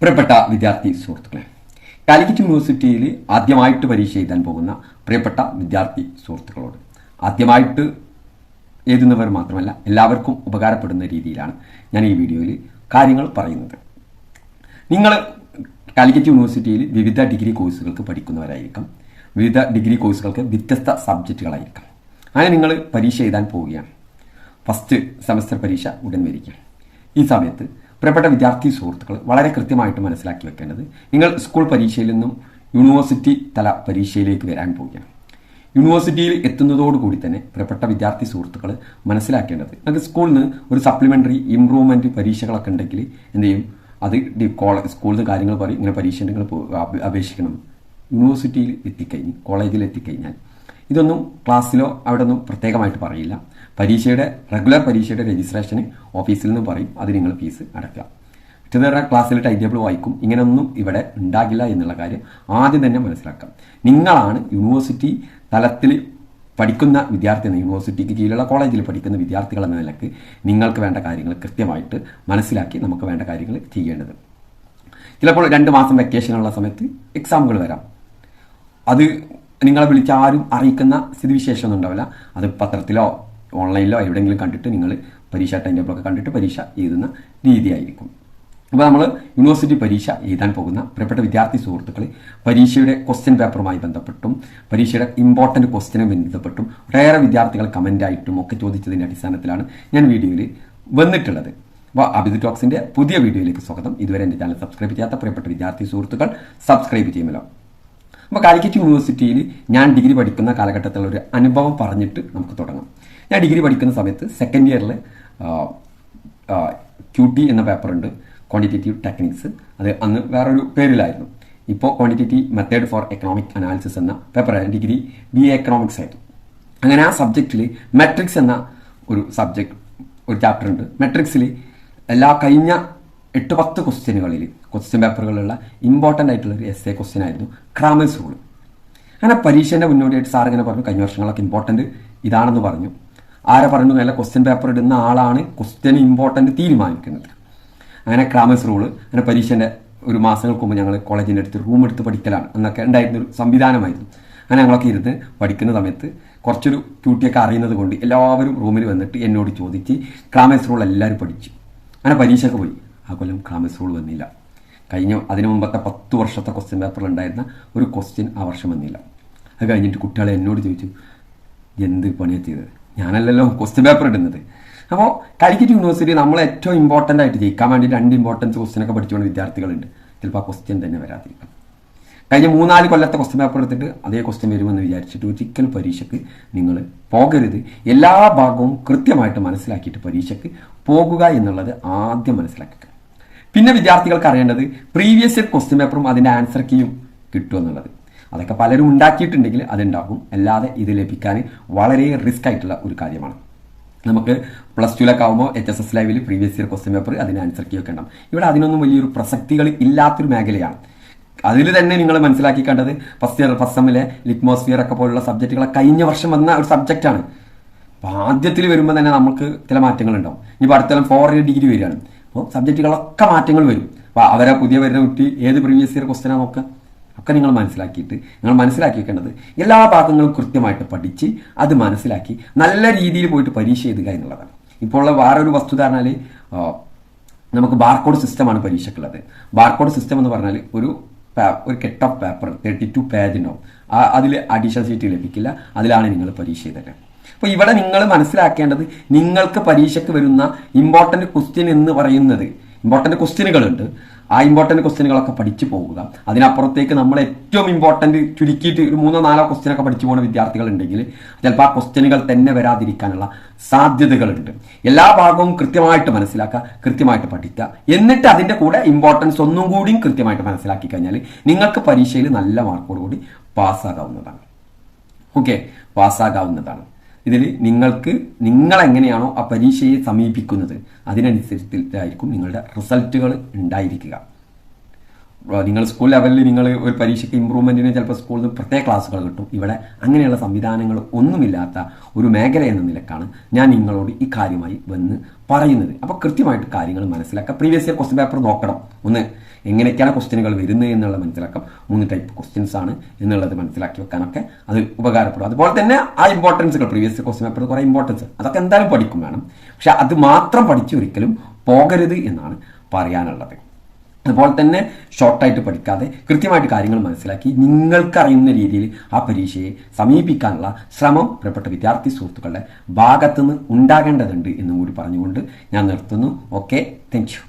പ്രിയപ്പെട്ട വിദ്യാർത്ഥി സുഹൃത്തുക്കളെ കാലിക്കറ്റ് യൂണിവേഴ്സിറ്റിയിൽ ആദ്യമായിട്ട് പരീക്ഷ എഴുതാൻ പോകുന്ന പ്രിയപ്പെട്ട വിദ്യാർത്ഥി സുഹൃത്തുക്കളോട് ആദ്യമായിട്ട് എഴുതുന്നവർ മാത്രമല്ല എല്ലാവർക്കും ഉപകാരപ്പെടുന്ന രീതിയിലാണ് ഞാൻ ഈ വീഡിയോയിൽ കാര്യങ്ങൾ പറയുന്നത്. നിങ്ങൾ കാലിക്കറ്റ് യൂണിവേഴ്സിറ്റിയിൽ വിവിധ ഡിഗ്രി കോഴ്സുകൾക്ക് പഠിക്കുന്നവരായിരിക്കും വിവിധ ഡിഗ്രി കോഴ്സുകൾക്ക് വ്യത്യസ്ത സബ്ജക്റ്റുകളായിരിക്കും. അങ്ങനെ നിങ്ങൾ പരീക്ഷ എഴുതാൻ പോവുകയാണ്. ഫസ്റ്റ് സെമസ്റ്റർ പരീക്ഷ ഉടൻ വരിക ഈ സമയത്ത് പ്രിയപ്പെട്ട വിദ്യാർത്ഥി സുഹൃത്തുക്കൾ വളരെ കൃത്യമായിട്ട് മനസ്സിലാക്കി വെക്കേണ്ടത് നിങ്ങൾ സ്കൂൾ പരീക്ഷയിൽ നിന്നും യൂണിവേഴ്സിറ്റി തല പരീക്ഷയിലേക്ക് വരാൻ പോവുകയാണ്. യൂണിവേഴ്സിറ്റിയിൽ എത്തുന്നതോടുകൂടി തന്നെ പ്രിയപ്പെട്ട വിദ്യാർത്ഥി സുഹൃത്തുക്കൾ മനസ്സിലാക്കേണ്ടത് നിങ്ങൾക്ക് സ്കൂളിൽ നിന്ന് ഒരു സപ്ലിമെന്ററി ഇംപ്രൂവ്മെന്റ് പരീക്ഷകളൊക്കെ ഉണ്ടെങ്കിൽ എന്ത് ചെയ്യും? അത് കോളേജ് സ്കൂളിൽ നിന്ന് കാര്യങ്ങൾ പറയും ഇങ്ങനെ പരീക്ഷ അപേക്ഷിക്കണം. യൂണിവേഴ്സിറ്റിയിൽ എത്തിക്കഴിഞ്ഞ് കോളേജിൽ എത്തിക്കഴിഞ്ഞാൽ ഇതൊന്നും ക്ലാസ്സിലോ അവിടെ ഒന്നും പ്രത്യേകമായിട്ട് പറയില്ല. പരീക്ഷയുടെ റെഗുലർ പരീക്ഷയുടെ രജിസ്ട്രേഷന് ഓഫീസിൽ നിന്ന് പറയും അത് നിങ്ങൾ ഫീസ് അടയ്ക്കുക. മറ്റേത് ക്ലാസ്സിൽ ടൈം ടേബിൾ വായിക്കും. ഇങ്ങനെയൊന്നും ഇവിടെ ഉണ്ടാകില്ല എന്നുള്ള കാര്യം ആദ്യം തന്നെ മനസ്സിലാക്കാം നിങ്ങളാണ് യൂണിവേഴ്സിറ്റി തലത്തിൽ പഠിക്കുന്ന വിദ്യാർത്ഥി എന്ന യൂണിവേഴ്സിറ്റിക്ക് കീഴിലുള്ള കോളേജിൽ പഠിക്കുന്ന വിദ്യാർത്ഥികൾ എന്ന നിലയ്ക്ക് നിങ്ങൾക്ക് വേണ്ട കാര്യങ്ങൾ കൃത്യമായിട്ട് മനസ്സിലാക്കി നമുക്ക് വേണ്ട കാര്യങ്ങൾ ചെയ്യേണ്ടത്. ചിലപ്പോൾ രണ്ട് മാസം വെക്കേഷനുള്ള സമയത്ത് എക്സാമുകൾ വരാം. അത് നിങ്ങളെ വിളിച്ച് ആരും അറിയിക്കുന്ന സ്ഥിതിവിശേഷമൊന്നും ഉണ്ടാവില്ല. അത് പത്രത്തിലോ ഓൺലൈനിലോ എവിടെയെങ്കിലും കണ്ടിട്ട് നിങ്ങൾ പരീക്ഷ ടൈം ടേബിളൊക്കെ കണ്ടിട്ട് പരീക്ഷ എഴുതുന്ന രീതിയായിരിക്കും. അപ്പോൾ നമ്മൾ യൂണിവേഴ്സിറ്റി പരീക്ഷ എഴുതാൻ പോകുന്ന പ്രിയപ്പെട്ട വിദ്യാർത്ഥി സുഹൃത്തുക്കൾ പരീക്ഷയുടെ ക്വസ്റ്റ്യൻ പേപ്പറുമായി ബന്ധപ്പെട്ടും പരീക്ഷയുടെ ഇമ്പോർട്ടന്റ് ക്വസ്റ്റ്യനെ ബന്ധപ്പെട്ടും ഒട്ടേറെ വിദ്യാർത്ഥികൾ കമന്റായിട്ടും ഒക്കെ ചോദിച്ചതിന്റെ അടിസ്ഥാനത്തിലാണ് ഞാൻ വീഡിയോയിൽ വന്നിട്ടുള്ളത്. അപ്പോൾ അഭിജിത് ടോക്സിന്റെ പുതിയ വീഡിയോയിലേക്ക് സ്വാഗതം. ഇതുവരെ എന്റെ ചാനൽ സബ്സ്ക്രൈബ് ചെയ്യാത്ത പ്രിയപ്പെട്ട വിദ്യാർത്ഥി സുഹൃത്തുക്കൾ സബ്സ്ക്രൈബ് ചെയ്യുമല്ലോ. അപ്പോൾ കാലിക്കറ്റ് യൂണിവേഴ്സിറ്റിയിൽ ഞാൻ ഡിഗ്രി പഠിക്കുന്ന കാലഘട്ടത്തിലുള്ള ഒരു അനുഭവം പറഞ്ഞിട്ട് നമുക്ക് തുടങ്ങാം. ഞാൻ ഡിഗ്രി പഠിക്കുന്ന സമയത്ത് സെക്കൻഡ് ഇയറിൽ ക്യൂ ടി എന്ന പേപ്പറുണ്ട് ക്വാണ്ടിറ്റേറ്റീവ് ടെക്നിക്സ് അത് അന്ന് വേറൊരു പേരിലായിരുന്നു. ഇപ്പോൾ quantitative method for economic analysis എന്ന paper degree B A economics ആയിരുന്നു. അങ്ങനെ ആ സബ്ജക്റ്റിൽ മെട്രിക്സ് എന്ന ഒരു സബ്ജക്ട് ഒരു ചാപ്റ്റർ ഉണ്ട്. മെട്രിക്സിൽ എല്ലാ കഴിഞ്ഞ എട്ട് പത്ത് ക്വസ്റ്റ്യനുകളിൽ ക്വസ്റ്റ്യൻ പേപ്പറുകളിലുള്ള ഇമ്പോർട്ടന്റ് ആയിട്ടുള്ള ഒരു എസ് എ ക്വസ്റ്റ്യൻ ആയിരുന്നു ക്രാമേഴ്സ് റൂൾ അങ്ങനെ പരീക്ഷേന്റെ മുന്നോടിയായിട്ട് സാർ ഇങ്ങനെ പറഞ്ഞു കഴിഞ്ഞ വർഷങ്ങളൊക്കെ ഇമ്പോർട്ടന്റ് ഇതാണെന്ന് പറഞ്ഞു. ആരെ പറഞ്ഞു നല്ല ക്വസ്റ്റ്യൻ പേപ്പർ ഇടുന്ന ആളാണ് ക്വസ്റ്റ്യൻ ഇമ്പോർട്ടന്റ് തീരുമാനിക്കുന്നത്. അങ്ങനെ ക്രാമേഴ്സ് റൂൾ അങ്ങനെ പരീക്ഷേന്റെ ഒരു മാസങ്ങൾക്ക് മുമ്പ് ഞങ്ങൾ കോളേജിന്റെ അടുത്ത് റൂം എടുത്ത് പഠിക്കലാണ്. എന്നൊക്കെ ഉണ്ടായിരുന്ന ഒരു സംവിധാനമായിരുന്നു. അങ്ങനെ ഞങ്ങളൊക്കെ ഇരുന്ന് പഠിക്കുന്ന സമയത്ത് കുറച്ചൊരു ക്യൂട്ടിയൊക്കെ അറിയുന്നത് കൊണ്ട് എല്ലാവരും റൂമിൽ വന്നിട്ട് എന്നോട് ചോദിച്ച് ക്രാമേഴ്സ് റൂൾ എല്ലാവരും പഠിച്ചു. അങ്ങനെ പരീക്ഷയ്ക്ക് പോയി. ആ കൊല്ലം ക്ലാമസ് റൂൾ വന്നില്ല കഴിഞ്ഞ അതിനു മുമ്പത്തെ പത്ത് വർഷത്തെ ക്വസ്റ്റ്യൻ പേപ്പറിൽ ഉണ്ടായിരുന്ന ഒരു ക്വസ്റ്റ്യൻ ആ വർഷം വന്നില്ല അത് കഴിഞ്ഞിട്ട് കുട്ടികളെ എന്നോട് ചോദിച്ചു എന്ത് പണിയാണ് ചെയ്തത് ഞാനല്ലല്ലോ ക്വസ്റ്റ്യൻ പേപ്പർ ഇടുന്നത്. അപ്പോൾ കാലിക്കറ്റ് യൂണിവേഴ്സിറ്റി നമ്മൾ ഏറ്റവും ഇമ്പോർട്ടന്റ് ആയിട്ട് ജയിക്കാൻ വേണ്ടി രണ്ട് ഇമ്പോർട്ടൻസ് ക്വസ്റ്റ്യൻ ഒക്കെ പഠിച്ചുകൊണ്ട് വിദ്യാർത്ഥികളുണ്ട്. ചിലപ്പോൾ ആ ക്വസ്റ്റ്യൻ തന്നെ വരാതിരിക്കും. കഴിഞ്ഞ മൂന്നാൽ കൊല്ലത്തെ ക്വസ്റ്റ്യൻ പേപ്പർ എടുത്തിട്ട് അതേ ക്വസ്റ്റ്യൻ വരുമെന്ന് വിചാരിച്ചിട്ട് ഒരിക്കൽ പരീക്ഷയ്ക്ക് നിങ്ങൾ പോകരുത്. എല്ലാ ഭാഗവും കൃത്യമായിട്ട് മനസ്സിലാക്കിയിട്ട് പരീക്ഷയ്ക്ക് പോകുക എന്നുള്ളത് ആദ്യം മനസ്സിലാക്കുക പിന്നെ വിദ്യാർത്ഥികൾക്ക് അറിയേണ്ടത് പ്രീവിയസ് ഇയർ ക്വസ്റ്റ്യൻ പേപ്പറും അതിന്റെ ആൻസർ കീയും കിട്ടും എന്നുള്ളത്. അതൊക്കെ പലരും ഉണ്ടാക്കിയിട്ടുണ്ടെങ്കിൽ അതുണ്ടാകും. അല്ലാതെ ഇത് ലഭിക്കാൻ വളരെ റിസ്ക് ആയിട്ടുള്ള ഒരു കാര്യമാണ്. നമുക്ക് പ്ലസ് ടുവിലൊക്കെ ആകുമ്പോൾ എച്ച് എസ് എസ് ലൈവിൽ പ്രീവിയസ് ഇയർ ക്വസ്റ്റ്യൻ പേപ്പർ അതിന് ആൻസർ കീ ഒക്കെ ഉണ്ടാവും. ഇവിടെ അതിനൊന്നും വലിയൊരു പ്രസക്തികൾ ഇല്ലാത്തൊരു മേഖലയാണ്. അതിൽ തന്നെ നിങ്ങൾ മനസ്സിലാക്കി കണ്ടത് ഫസ്റ്റ് ഇയർ ഫസ്റ്റ് സെമ്മിലെ ലിറ്റ്മോസ്ഫിയർ ഒക്കെ പോലുള്ള സബ്ജക്റ്റുകളെ കഴിഞ്ഞ വർഷം വന്ന ഒരു സബ്ജക്റ്റാണ് അപ്പോൾ ആദ്യത്തിൽ വരുമ്പോൾ തന്നെ നമുക്ക് ചില മാറ്റങ്ങൾ ഉണ്ടാവും ഇനിയിപ്പോൾ അടുത്ത ഫോർ ഇയർ ഡിഗ്രി വരികയാണ്. അപ്പോൾ സബ്ജക്റ്റുകളൊക്കെ മാറ്റങ്ങൾ വരും. അപ്പോൾ അവരെ പുതിയ വരുന്ന കുട്ടി ഏത് പ്രീവിയസ് ഇയർ ക്വസ്റ്റ്യനാണ് നോക്കുക? ഒക്കെ നിങ്ങൾ മനസ്സിലാക്കിയിട്ട് നിങ്ങൾ മനസ്സിലാക്കി വെക്കേണ്ടത് എല്ലാ ഭാഗങ്ങളും കൃത്യമായിട്ട് പഠിച്ച് അത് മനസ്സിലാക്കി നല്ല രീതിയിൽ പോയിട്ട് പരീക്ഷ എഴുതുക എന്നുള്ളതാണ്. ഇപ്പോൾ ഉള്ള വേറൊരു വസ്തുത പറഞ്ഞാൽ നമുക്ക് ബാർകോഡ് സിസ്റ്റമാണ് പരീക്ഷയ്ക്കുള്ളത്. ബാർകോഡ് സിസ്റ്റം എന്ന് പറഞ്ഞാൽ ഒരു ഒരു കെട്ട് of paper thirty two page ഉണ്ടാവും അതിൽ അഡീഷണൽ സീറ്റ് ലഭിക്കില്ല. അതിലാണ് നിങ്ങൾ പരീക്ഷ ചെയ്തത് അപ്പോൾ ഇവിടെ നിങ്ങൾ മനസ്സിലാക്കേണ്ടത് നിങ്ങൾക്ക് പരീക്ഷയ്ക്ക് വരുന്ന ഇമ്പോർട്ടന്റ് ക്വസ്റ്റ്യൻ എന്ന് പറയുന്നത് ഇമ്പോർട്ടന്റ് ക്വസ്റ്റ്യനുകളുണ്ട് ആ ഇമ്പോർട്ടന്റ് ക്വസ്റ്റ്യനുകളൊക്കെ പഠിച്ചു പോവുക. അതിനപ്പുറത്തേക്ക് നമ്മൾ ഏറ്റവും ഇമ്പോർട്ടന്റ് ചുരുക്കിയിട്ട് ഒരു മൂന്നോ നാലോ ക്വസ്റ്റ്യനൊക്കെ പഠിച്ചു പോകുന്ന വിദ്യാർത്ഥികൾ ഉണ്ടെങ്കിൽ ചിലപ്പോൾ ആ ക്വസ്റ്റ്യനുകൾ തന്നെ വരാതിരിക്കാനുള്ള സാധ്യതകളുണ്ട്. എല്ലാ ഭാഗവും കൃത്യമായിട്ട് മനസ്സിലാക്കുക കൃത്യമായിട്ട് പഠിക്കുക. എന്നിട്ട് അതിന്റെ കൂടെ ഇമ്പോർട്ടൻസ് ഒന്നും കൂടിയും കൃത്യമായിട്ട് മനസ്സിലാക്കി കഴിഞ്ഞാൽ നിങ്ങൾക്ക് പരീക്ഷയിൽ നല്ല മാർക്കോടുകൂടി പാസ്സാകാവുന്നതാണ് ഓക്കെ പാസ്സാകാവുന്നതാണ് ഇതിൽ നിങ്ങൾക്ക് നിങ്ങളെങ്ങനെയാണോ ആ പരീക്ഷയെ സമീപിക്കുന്നത് അതിനനുസരിച്ചായിരിക്കും നിങ്ങളുടെ റിസൾട്ടുകൾ ഉണ്ടായിരിക്കുക. നിങ്ങൾ സ്കൂൾ ലെവലിൽ നിങ്ങൾ ഒരു പരീക്ഷയ്ക്ക് ഇമ്പ്രൂവ്മെന്റിന് ചിലപ്പോൾ സ്കൂളിൽ നിന്ന് പ്രത്യേക ക്ലാസ്സുകൾ കിട്ടും. ഇവിടെ അങ്ങനെയുള്ള സംവിധാനങ്ങൾ ഒന്നുമില്ലാത്ത ഒരു മേഖല എന്ന നിലക്കാണ് ഞാൻ നിങ്ങളോട് ഈ കാര്യമായി വന്ന് പറയുന്നത്. അപ്പോൾ കൃത്യമായിട്ട് കാര്യങ്ങൾ മനസ്സിലാക്കുക പ്രീവിയസ് ഇയർ ക്വസ്റ്റ്യൻ പേപ്പർ നോക്കണം. ഒന്ന് എങ്ങനെയൊക്കെയാണ് ക്വസ്റ്റ്യനുകൾ വരുന്നത് എന്നുള്ള മനസ്സിലാക്കാം. മൂന്ന് ടൈപ്പ് ക്വസ്റ്റ്യൻസ് ആണ് എന്നുള്ളത് മനസ്സിലാക്കി വെക്കാനൊക്കെ അത് ഉപകാരപ്പെടും. അതുപോലെ തന്നെ ആ ഇമ്പോർട്ടൻസുകൾ പ്രീവിയസ് ഇയർ ക്വസ്റ്റ്യൻ പേപ്പർ കുറേ ഇമ്പോർട്ടൻസ് അതൊക്കെ എന്തായാലും പഠിക്കും വേണം. പക്ഷെ അത് മാത്രം പഠിച്ച് ഒരിക്കലും പോകരുത് എന്നാണ് പറയാനുള്ളത്. അതുപോലെ തന്നെ ഷോർട്ടായിട്ട് പഠിക്കാതെ കൃത്യമായിട്ട് കാര്യങ്ങൾ മനസ്സിലാക്കി നിങ്ങൾക്കറിയുന്ന രീതിയിൽ ആ പരീക്ഷയെ സമീപിക്കാനുള്ള ശ്രമം പ്രിയപ്പെട്ട വിദ്യാർത്ഥി സുഹൃത്തുക്കളുടെ ഭാഗത്തുനിന്ന് ഉണ്ടാകേണ്ടതുണ്ട് എന്നും കൂടി പറഞ്ഞുകൊണ്ട് ഞാൻ നിർത്തുന്നു. Okay thank